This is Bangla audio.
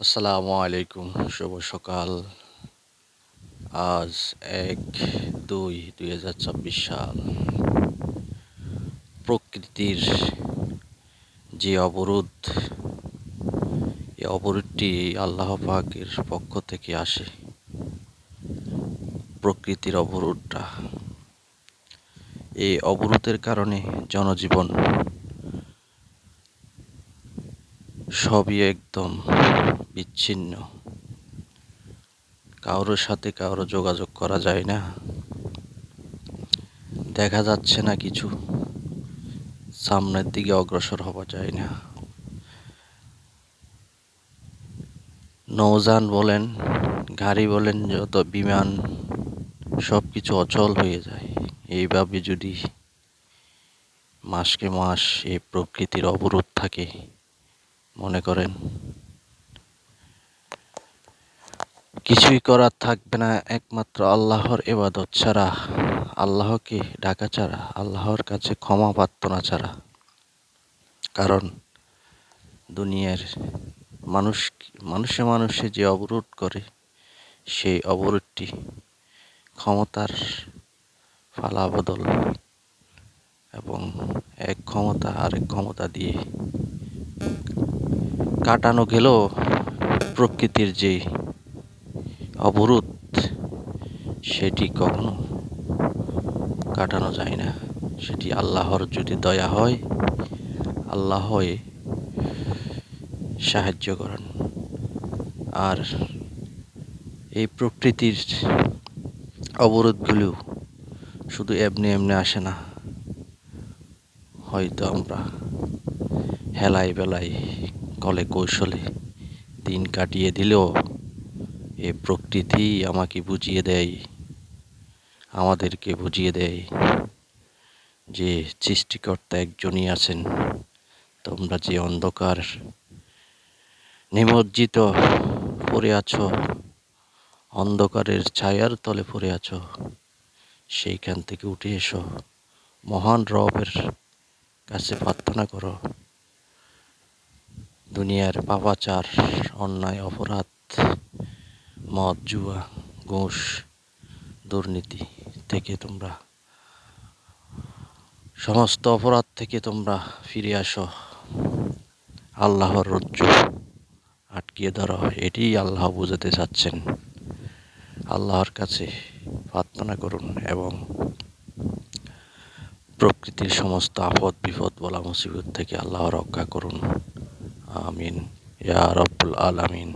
আসসালামু আলাইকুম, শুভ সকাল। আজ এক দুই দুই হাজার চব্বিশ সাল। প্রকৃতির যে অবরোধ এই অবরোধটি আল্লাহ পাকের পক্ষ থেকে আসে। প্রকৃতির অবরোধটা এই অবরোধের কারণে জনজীবন সবই একদম বিচ্ছিন্ন। কারোর সাথে কারও যোগাযোগ করা যায় না। দেখা যাচ্ছে না কিছু। সামনের দিকে অগ্রসর হওয়া যায় না। নৌযান বলেন, গাড়ি বলেন, যত বিমান সব কিছু অচল হয়ে যায়। এইভাবে যদি মাসকে মাস এই প্রকৃতির অবরোধ থাকে মনে করেন। কিছুই করার থাকবে না, একমাত্র আল্লাহর এবাদত ছাড়া, আল্লাহকে ডাকা ছাড়া, আল্লাহর কাছে ক্ষমা প্রার্থনা ছাড়া। কারণ দুনিয়ার মানুষ, মানুষে মানুষে যে অবরোধ করে, সেই অবরোধটি ক্ষমতার ফালা বদল এবং এক ক্ষমতা আরেক ক্ষমতা দিয়ে কাটানো গেলেও প্রকৃতির যে অবরোধ, সেটি কখনো কাটানো যায় না। সেটি আল্লাহর যদি দয়া হয়, আল্লাহ হয়ে সাহায্য করেন। আর এই প্রকৃতির অবরোধগুলো শুধু এমনি এমনি আসে না। হয়তো আমরা হেলায় বেলায় কলে কৌশলে দিন কাটিয়ে দিলেও এ প্রকৃতি আমাকে বুঝিয়ে দেয়, আমাদেরকে বুঝিয়ে দেয় যে সৃষ্টিকর্তা একজনই আছেন। তোমরা যে অন্ধকার নিমজ্জিত পড়ে আছো, অন্ধকারের ছায়ার তলে পড়ে আছো, সেইখান থেকে উঠে এসো। মহান রবের কাছে প্রার্থনা করো। দুনিয়ার পাপাচার, অন্যায়, অপরাধ, মদ, জুয়া, ঘুষ, দুর্নীতি থেকে তোমরা, সমস্ত অপরাধ থেকে তোমরা ফিরে আসো। আল্লাহর রজ্জু আটকিয়ে ধরো এটি আল্লাহ বোঝাতে চাচ্ছেন। আল্লাহর কাছে প্রার্থনা করুন এবং প্রকৃতির সমস্ত আপদ বিপদ বলা মুসিবত থেকে আল্লাহ রক্ষা করুন। آمين. يا رب العالمين.